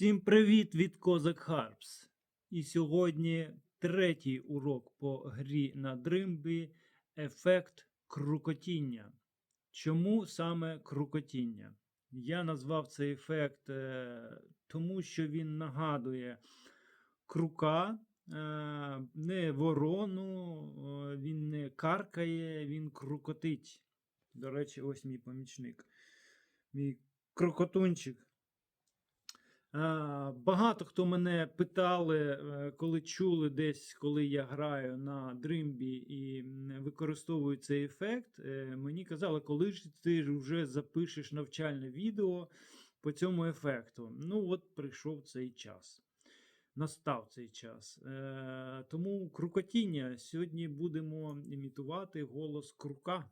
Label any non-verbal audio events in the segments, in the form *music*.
Всім привіт від Козак Harps. І сьогодні третій урок по грі на дримбі ефект крукотіння. Чому саме крукотіння? Я назвав цей ефект е, тому, що він нагадує крука, е, не ворону, е, він не каркає, він крукотить. До речі, ось мій помічник. Мій крокотунчик. Багато хто мене питали, е, коли чули десь, коли я граю на дримбі і використовую цей ефект. е, Мені казали, коли ж ти вже запишеш навчальне відео по цьому ефекту. Ну, от прийшов цей час. Настав цей час. Е, Тому крукотіння сьогодні будемо імітувати голос крука.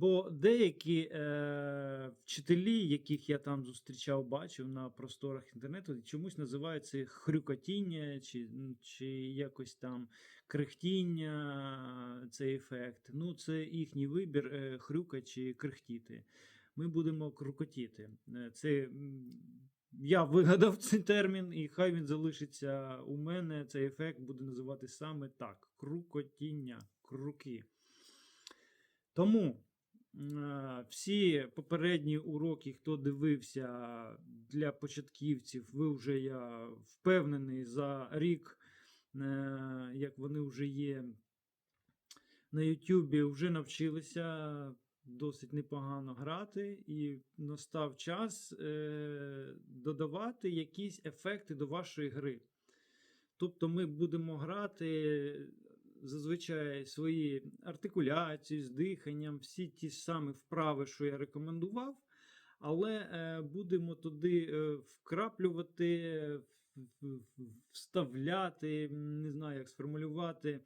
Бо деякі е, вчителі, яких я там зустрічав, бачив на просторах інтернету, чомусь називають це хрюкотіння, чи, чи якось там крехтіння, цей ефект. Ну, це їхній вибір, е, хрюка чи крехтіти. Ми будемо крукотіти. Е, Це я вигадав *laughs* цей термін, і хай він залишиться у мене. Цей ефект буде називати саме так: крукотіння, круки. Тому е, всі попередні уроки, хто дивився для початківців, ви вже я впевнений за рік, е, як вони вже є на Ютубі, вже навчилися досить непогано грати, і настав час е, додавати якісь ефекти до вашої гри. Тобто ми будемо грати зазвичай свої артикуляції з диханням, всі ті ж самі вправи, що я рекомендував, але е, будемо туди е, вкраплювати, вставляти, не знаю, як сформулювати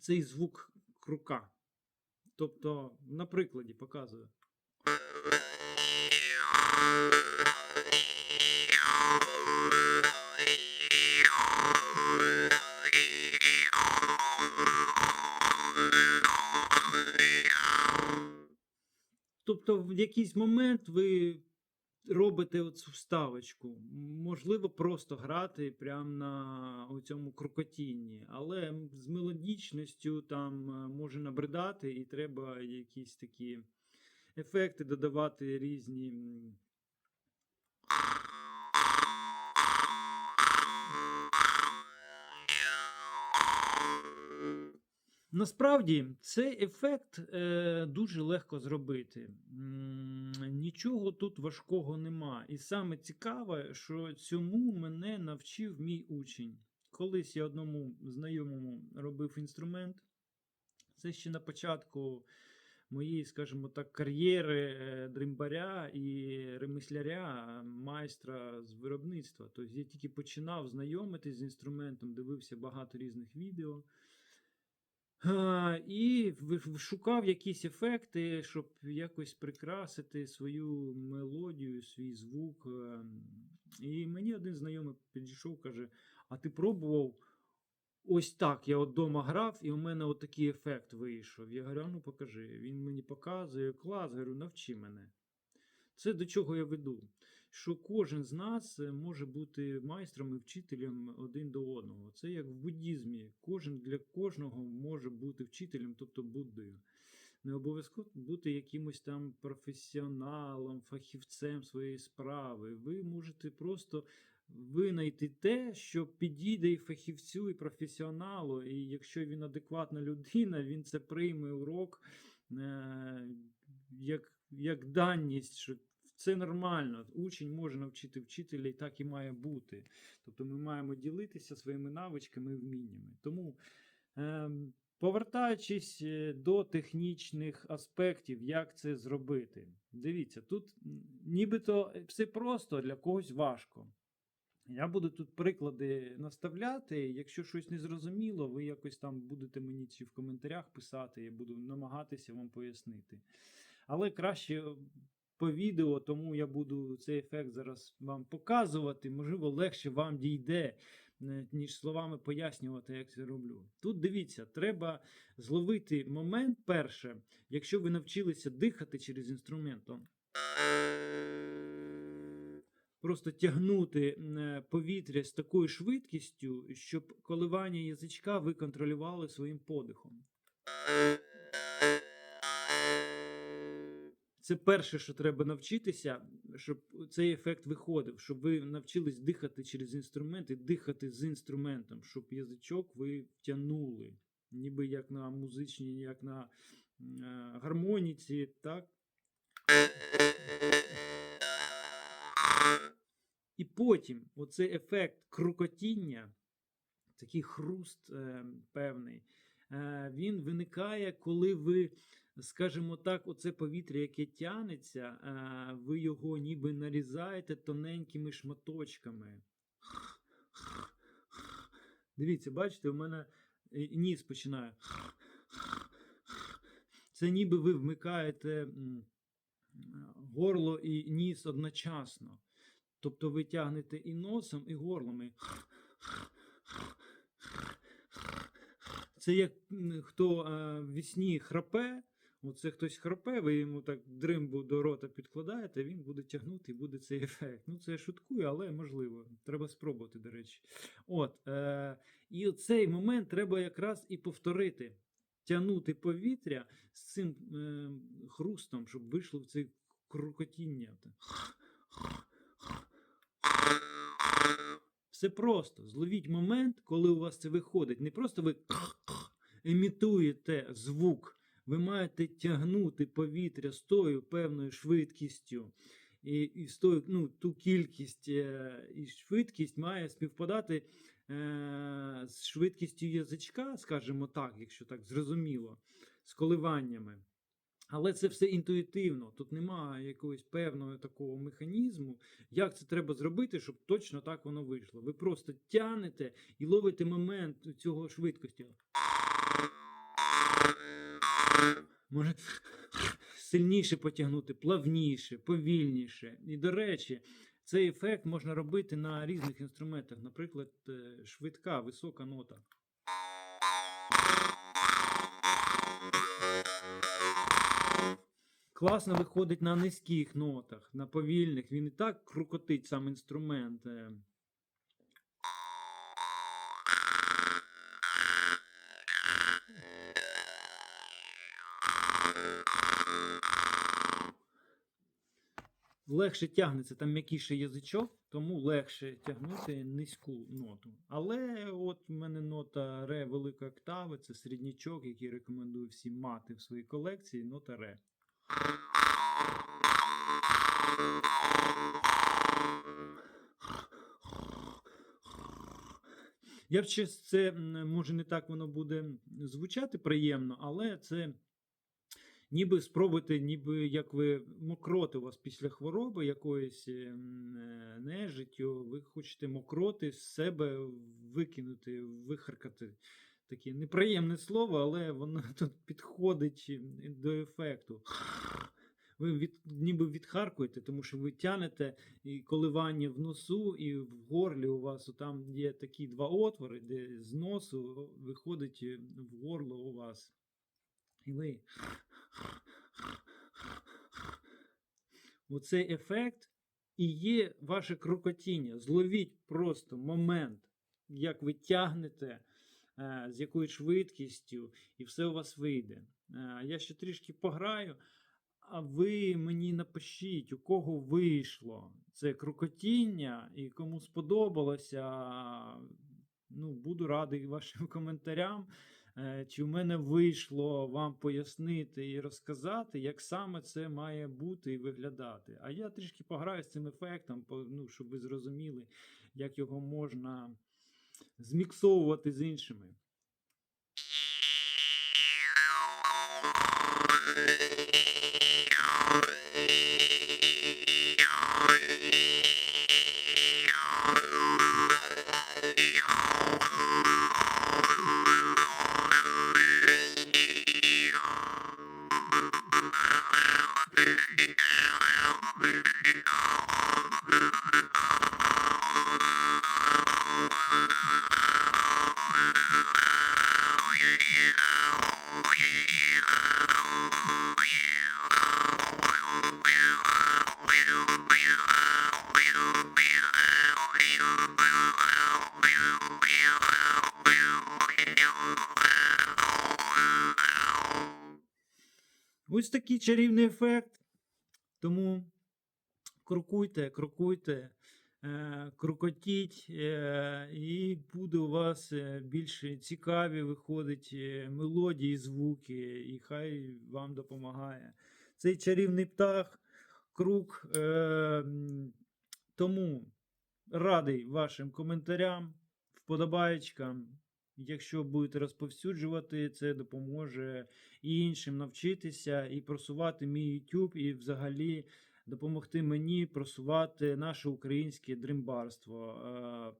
цей звук крука. Тобто, на прикладі показую. В якийсь момент ви робите оцю вставочку. Можливо, просто грати прямо на цьому крокотінні, але з мелодічністю там е, може набридати, і треба якісь такі ефекти додавати різні. Насправді цей ефект е, дуже легко зробити. Нічого тут важкого нема. І саме цікаве, що цьому мене навчив мій учень. Колись я одному знайомому робив інструмент. Це ще на початку моєї, скажімо так, кар'єри е, дримбаря і ремисляря, майстра з виробництва. Тобто я тільки починав знайомитись з інструментом, дивився багато різних відео. І шукав якісь ефекти, щоб якось прикрасити свою мелодію, свій звук. ем. І мені один знайомий підійшов, каже: А ти пробував ось так? Я от вдома грав, і у мене от такий ефект вийшов. Я говорю, ну покажи. Він мені показує, клас, говорю, навчи мене. Це до чого я веду? Що кожен з нас е, може бути майстром і вчителем один до одного. Це як в буддізмі. Кожен для кожного може бути вчителем, тобто Буддою. Не обов'язково бути якимось там професіоналом, фахівцем своєї справи. Ви можете просто винайти те, що підійде і фахівцю, і професіоналу. І якщо він адекватна людина, він це прийме урок е, як, як даність, що це нормально. Учень може навчити вчителя, і так і має бути. Тобто ми маємо ділитися своїми навичками і вміннями. Тому, ем, повертаючись е, до технічних аспектів, як це зробити. Дивіться, тут нібито все просто, для когось важко. Я буду тут приклади наставляти. Якщо щось не зрозуміло, ви якось там будете мені чи в коментарях писати, я буду намагатися вам пояснити. Але краще по відео, тому я буду цей ефект зараз вам показувати. Можливо, легше вам дійде, е, ніж словами пояснювати, як це роблю. Тут дивіться, треба зловити момент перше, якщо ви навчилися дихати через інструмент. он просто тягнути е, повітря з такою швидкістю, щоб коливання язичка ви контролювали своїм подихом. Це перше, що треба навчитися, щоб цей ефект виходив, щоб ви навчились дихати через інструмент і дихати з інструментом, щоб язичок ви втягнули, ніби як на музичній, як на е, гармоніці, так? І потім оцей ефект крукотіння, такий хруст е, певний, е, він виникає, коли ви, скажімо так, оце повітря, яке тянеться, е, ви його ніби нарізаєте тоненькими шматочками. Дивіться, бачите, у мене е, ніс починає. Це ніби ви вмикаєте горло і ніс одночасно. Тобто ви тягнете і носом, і горлом. І... Це як хто е, в вісні храпе, оце хтось храпе, ви йому так дримбу до рота підкладаєте, він буде тягнути і буде цей ефект. Ну, це я шуткую, але можливо. Треба спробувати, до речі. От, е, і цей момент треба якраз і повторити. Тягнути повітря з цим е, хрустом, щоб вийшло в це крукотіння. Все просто. Зловіть момент, коли у вас це виходить. Не просто ви емітуєте звук. Ви маєте тягнути повітря з тою певною швидкістю. І, і з тою, ну, ту кількість е, і швидкість має співпадати е, з швидкістю язичка, скажімо так, якщо так зрозуміло, з коливаннями. Але це все інтуїтивно. Тут немає якогось певного такого механізму, як це треба зробити, щоб точно так воно вийшло. Ви просто тянете і ловите момент цього швидкості. Може сильніше потягнути, плавніше, повільніше. І, до речі, цей ефект можна робити на різних інструментах. Наприклад, е, швидка, висока нота. Класно виходить на низьких нотах, на повільних. Він і так крукотить сам інструмент. Легше тягнеться там м'якіший язичок, тому легше тягнути низьку ноту. Але от в мене нота ре великої октави, це середнячок, який рекомендую всім мати в своїй колекції. Нота ре. Я б ще це може не так воно буде звучати приємно, але це ніби спробуйте, ніби як ви мокроти у вас після хвороби якоїсь ем, е, нежиттю, ви хочете мокроти з себе викинути, вихаркати. Таке неприємне слово, але воно *laughs* тут підходить до ефекту. Ви від, ніби відхаркуєте, тому що ви тянете і коливання в носу, і в горлі у вас там є такі два отвори, де з носу виходить е, в горло у вас. І ви. Оцей ефект і є ваше крокотіння. Зловіть просто момент, як ви тягнете, е, з якою швидкістю, і все у вас вийде. Е, Я ще трішки пограю, а ви мені напишіть, у кого вийшло це крокотіння, і кому сподобалося. Ну, буду радий вашим *laughs* коментарям. Е, Чи в мене вийшло вам пояснити і розказати, як саме це має бути і виглядати? А я трішки пограю з цим ефектом, ну, щоб ви зрозуміли, як його можна зміксовувати з іншими. Ось такий чарівний ефект. Тому крокуйте, крокуйте, е, крокотіть, е, і буде у вас е, більш цікаві виходить мелодії, звуки, і хай вам допомагає. Цей чарівний птах, круг. Тому радий вашим коментарям, вподобаєчкам. Якщо будете розповсюджувати, це допоможе і іншим навчитися, і просувати мій YouTube, і взагалі допомогти мені просувати наше українське дримбарство. Е,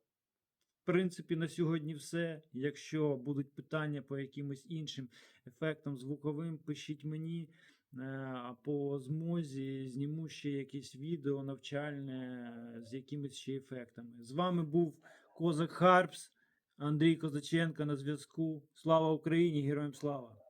В принципі, на сьогодні все. Якщо будуть питання по якимось іншим ефектам звуковим, пишіть мені. Е, А по змозі зніму ще якесь відео навчальне з якимись ще ефектами. З вами був Козак Харпс, Андрій Козаченко на зв'язку. Слава Україні! Героям слава!